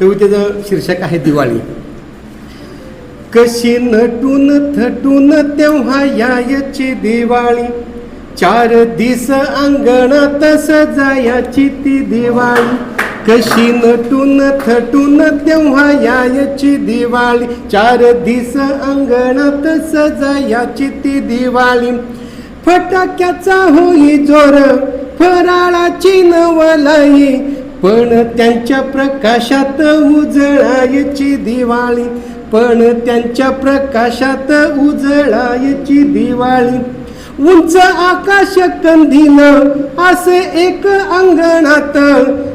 कवितेचं शीर्षक आहे दिवाळी. कशी नटून थटून तेव्हा यायची दिवाळी. चार दिस अंगणात सजायाची ती दिवाळी. कशी नटून थटून तेव्हा यायची दिवाळी. चार दिस अंगणात सजायाची ती दिवाळी. फटाक्याचा होई जोर फराळाची नवलाई पण त्यांच्या प्रकाशात उजळायची दिवाळी. पण त्यांच्या प्रकाशात उजळायची दिवाळी. उंच आकाश कंदील असे एक अंगणात.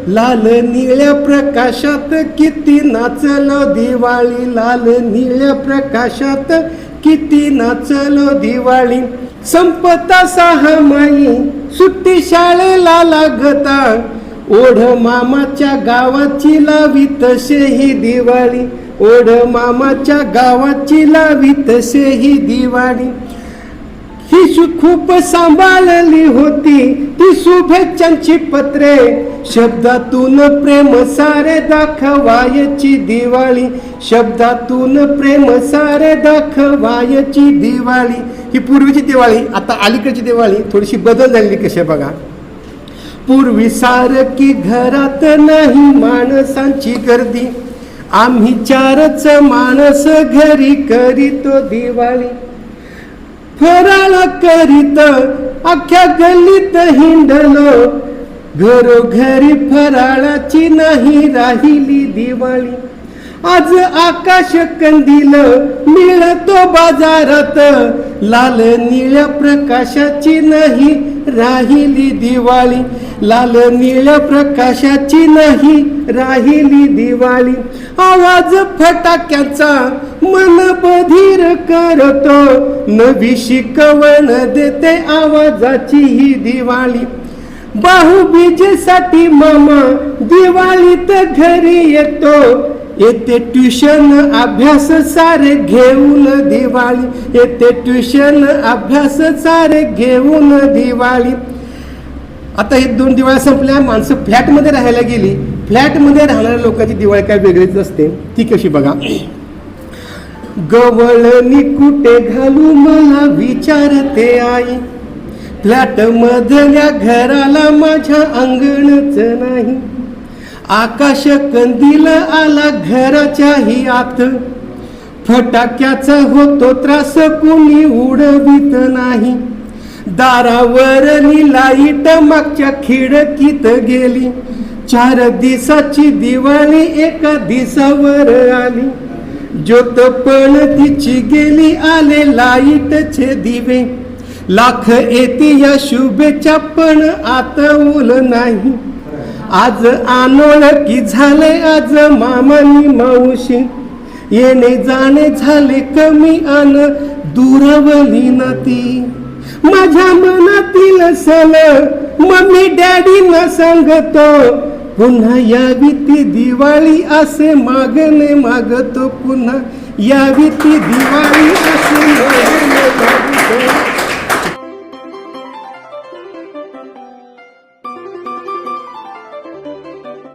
लाल निळ्या प्रकाशात किती नाचलो दिवाळी. लाल निळ्या प्रकाशात किती नाचलो दिवाळी. संपता सहा माई सुट्टी शाळेला लागता. ओढ मामाच्या गावाची लावी तसे ही दिवाळी. ओढ मामाच्या गावाची लावी तसे ही दिवाळी. ही खूप सांभाळली होती ती शुभेच्छांची पत्रे. शब्दातून प्रेम सारे दाखवायची दिवाळी. शब्दातून प्रेम सारे दाखवायची दिवाळी. ही पूर्वीची दिवाळी आता अलीकडची दिवाळी थोडीशी बदल झालेली कशी बघा. पूर्वी सारखी घरात नाही माणसांची गर्दी. आम्ही चारच माणस घरी करीतो दिवाळी. फराळ करीत अख्ख्या गल्लीत हिंडलो. घरोघरी फराळाची नाही राहिली दिवाळी. आज आकाश कंदील मिळतो बाजारात. लाल निळ्या प्रकाशाची नाही राहिली दिवाळी. लाल निळ्या प्रकाशाची नाही राहिली दिवाळी. आवाज फटाक्याचा मन बधीर करतो. नवी शिकवण देते आवाजाची ही दिवाळी. बाहुबीजेसाठी मामा दिवाळीत घरी येतो. येते ट्युशन अभ्यास सारे घेऊन दिवाळी. येते ट्युशन अभ्यास सारे घेऊन दिवाळी. आता हे दोन दिवाळ्या संपल्या माणसं फ्लॅटमध्ये राहायला गेली. फ्लॅटमध्ये राहणाऱ्या लोकांची दिवाळी काय वेगळीच असते? ती कशी बघा. गवळणी कुठे घालू मला विचारते आई. फ्लॅट मधल्या घराला माझ्या अंगणच नाही. आकाश कंदील आला घराच्याही आत. फटाक्याचा होतो त्रास कोणी उडवित नाही. दारावरली लाइट मागच्या खिडकीत गेली. चार दिसाची दिवाळी एका दिसावर आली. ज्योत पण तिची गेली आले लाईटचे दिवे. लाख येते या शुभेच्छा पण आता ओल नाही. आज आनोळखी झाले आज मामानी मावशी. येणे जाणे झाले कमी आन दुरावली नाती. माझ्या मनातील सल मम्मी डॅडी न सांगतो. पुन्हा यावी ती दिवाळी असे मागणे मागतो पुन्हा यावी ती दिवाळी असे मागणे मागतो